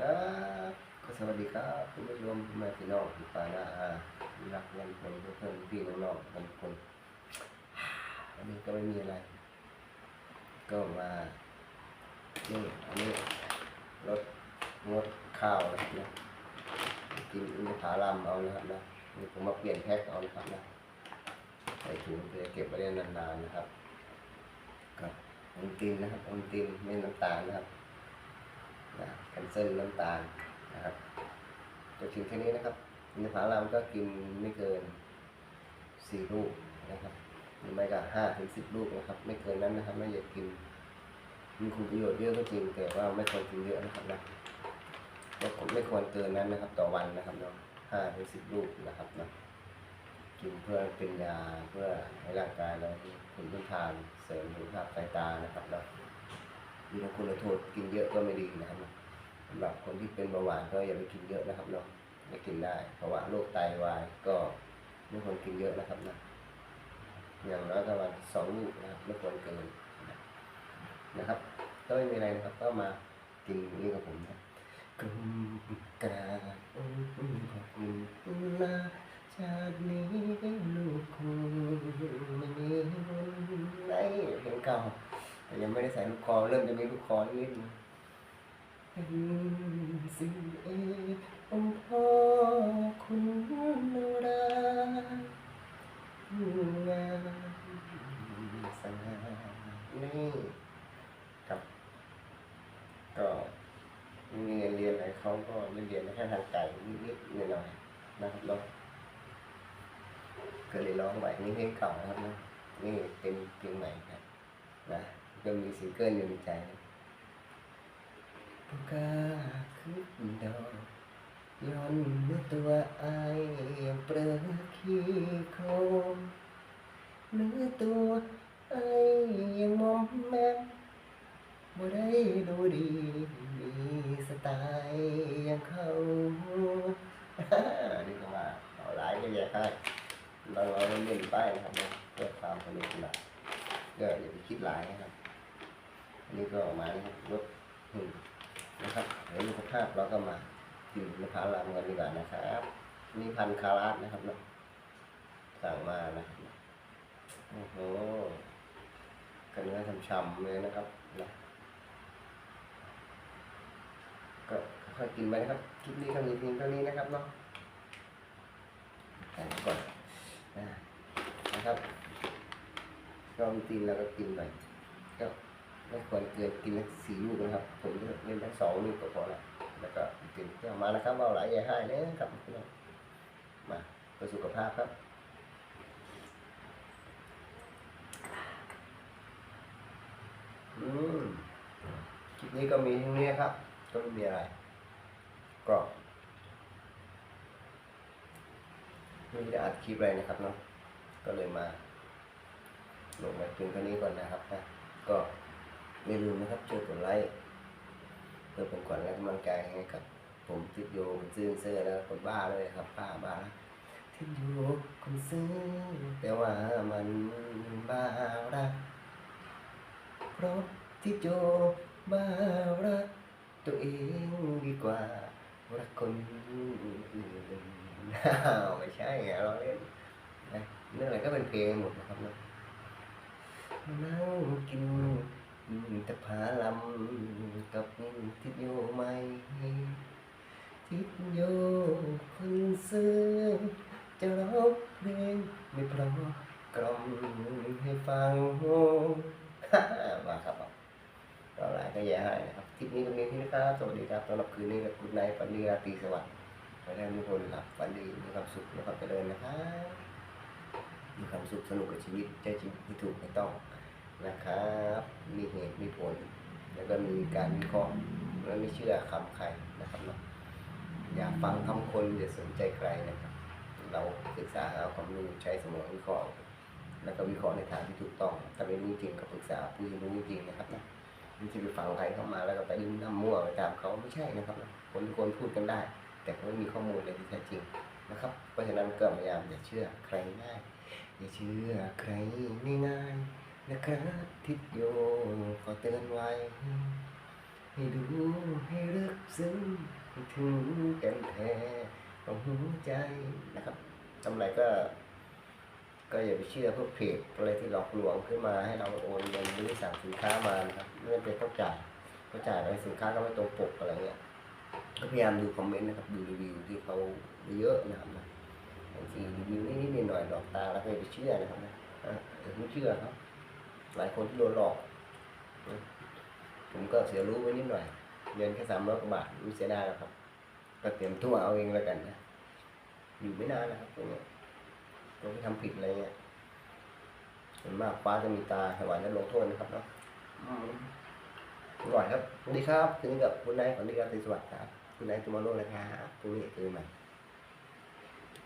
ครับก็สวัสดีครับคุณผู้ชมแม่พี่น้องพี่ปานาอารักยันคนเพื่อนพี่น้องๆกันคนอันนี้ก็ไม่มีอะไร ก็มานี่อันนี้รสงดข้าวนะกินอินทผลัมเอานะครับนะนี่ผมมาเปลี่ยนแพ็คเอานะครับนะใส่ถุงเพื่อเก็บไว้ได้นานๆนะครับกับอมตินนะครับอมตินไม่น้ำตาลนะครับ แคนเซิลน้ำตาลนะครับจะถึงแค่นี้นะครับอินทผลัมก็กินไม่เกินสี่ลูกนะครับหรือไม่ก็ห้าถึงสิบลูกนะครับ ไม่เกินนั้นนะครับไม่อยากกินมีคุณประโยชน์เยอะก็จริงแต่ว่าไม่ควรกินเยอะนะครับนะก็ไม่ควรเกินนั้นนะครับ ต่อวันนะครับเนาะห้าถึงสิบลูกนะครับนะกินเพื่อเป็นยาเพื่อให้ร่างกายเราคุณพื้นทานเสริมสุขภาพสายตานะครับเนาะ มีทั้งคุณและโทษกินเยอะก็ไม่ดีนะครับสำหรับคนที่เป็นเบาหวานก็อย่าไปกินเยอะนะครับเนาะไม่กินได้เพราะว่าโรคไตวายก็ไม่ควรกินเยอะนะครับนะอย่างน้อยก็วันสองลูกนะครับไม่ควรเกินนะครับก็ไม่มีอะไรนะครับก็มากินนี่กับผมนะกระกราบอุ้มอุ้มขอบคุณนะชาตินี้ลูกคงไม่มีวันไหนเพลงเก่า แต่ยังไม่ได้ ใส่ลูกคอเริ่มจะมีลูกคอนิดนึงเป็นสิ่งเอองค์พ่อคุณนราผู้งามสง่านี่ครับ ก็มีเงินเรียนอะไรเขาก็เรียนเรียนแค่ทางไกลนิดๆหน่อยๆนะครับเนาะก็เลยร้องไหวนี่เพลงเก่านะครับนะนี่เป็นเพลงใหม่ครับนะ ก็มีซิงเกิลอยู่ในใจปกกาคือดอกย้อนเนื้อตัวอายยังเปลือกขี้โคลนเนื้อตัวอายยังมอมแมมบ่ได้ดูดีมีสไตล์อยังเขานี่ก็มาเอาหลายก็แยกให้เราเราเล่นไปนะครับเพื่อความสนุกสนานก็อย่าไปคิดหลายนะครับ นนี้ก็ออกมานะครับลดหุ่นนะครับเดี๋ยวสุขภาพเราก็มากินมะพร้าวลามกันดีกว่านะครับนี่พันคาราสนะครับเนาะสั่งมานะโอ้โหกันเนื้อช่ำๆเลยนะครับนะก็ค่อยกินไปนะครับคลิปนี้ก็มีเพียงเท่านี้นะครับเนาะแต่ก่อนนะนะครับก็มีตีนแล้วก็กินไปก็ ไม่ควรเกินกินสักสี่ลูกนะครับ ผมเล่นทั้งสองลูกก็พอละแล้วก็กินก็มานะครับเอาหลายใหญ่ให้เลยครับพี่น้องมาเพื่อสุขภาพครับอืมคลิปนี้ก็มีเท่านี้ครับ ก็ไม่มีอะไร ก็ไม่ได้อัดคลิปอะไรนะครับเนาะก็เลยมาลงมาถึงเท่านี้ก่อนนะครับนะก็ ไม่ลืมนะครับช่วยกดไลค์เพื่อเป็นขวัญและกำลังใจให้กับ ผมทิดโยคนซื่อเสื้อแล้วคนบ้าเลยครับป้าบ้าทิดโยคนซื่อแต่ว่ามันบ้ารักเพราะทิดโยบ้ารักตัวเองดีกว่ารักคนอื่นอ้าไม่ใช่ไงเราเล่นนะเรื่อะไรก็เป็นเพลงหมดนะครับเนาะนั่งกิน ต่ผาลำกับทิพโยไหมทิพโยคนซื้อจะร้องเพลงไม่เพราะกล่อมให้ฟังมาครับก็หลายก็แย่ให้นะครับคลิปนี้ตรงนี้ที่นะครับสวัสดีครับสำหรับคืนนี้กับคุณนายฝันดีราตรีสวัสดิ์ไปได้ทุกคนหลับฝันดีมีความสุขมีความเจริญนะครับมีความสุขสนุกกับชีวิตใช้ชีวิตที่ถูกไม่ต้อง นะครับ มีเหตุมีผล แล้วก็มีการวิเคราะห์และไม่เชื่อคำใครนะครับเนาะอย่าฟังคำคนอย่าสนใจใครนะครับ เราศึกษาหาความรู้ใช้สมองวิเคราะห์แล้วก็วิเคราะห์ในทางที่ถูกต้อง ถ้าไม่รู้จริงก็ปรึกษาผู้ที่รู้จริงนะครับนะไม่ใช่ไปฟังใครเข้ามาแล้วก็ไปน้ำมั่วไปตามเขาไม่ใช่นะครับนะคนทุกคนพูดกันได้ แต่เขาไม่มีข้อมูลเลยที่แท้จริงนะครับ เพราะฉะนั้นก็พยายามอย่าเชื่อใครง่ายอย่าเชื่อใครง่าย นะครับทิศโยขอเตือนไว้ ให้ดูให้รึกบซึ้งถึงกันแท้ของหัวใจนะครับทำไรก็ ก็อย่าไปเชื่อพวกเพจอะไรที่หลอกลวงขึ้นมาให้เราโอนเงินหรือสั่งสินค้ามานะครับเมื่อเป็นต้องจ่ายก็จ่ายไปสินค้าก็ไม่ตรงปกอะไรเงี้ยก็พยายามดูคอมเมนต์นะครับดูรีวิวที่เขาเยอะนะครับนะบางทีรีวิวนิดๆหน่อยๆหลอกตาแล้วก็อย่าไปเชื่อนะครับนะอะอย่าเพิ่งเชื่อครับ หลายคนที่โดนหลอก ผมก็เสียรู้ไว้นิดหน่อยเงินแค่สามร้อยกว่าบาทไม่เสียดายหรอกครับ ก็เตรียมตัวเอาเองแล้วกันนะอยู่ไม่นานนะครับตรงนี้ยคนที่ทำผิดอะไรเงี้ยส่วนมากฟ้าจะมีตาถวายและลงโทษนะครับเนาะอร่อยครับสวัสดีครับคืนนี้กับคุณนายขออนุญาตสวัสดิ์ครับ คุณนายตุมาโร่นะครับพรุ่งนี้ตื่นใหม่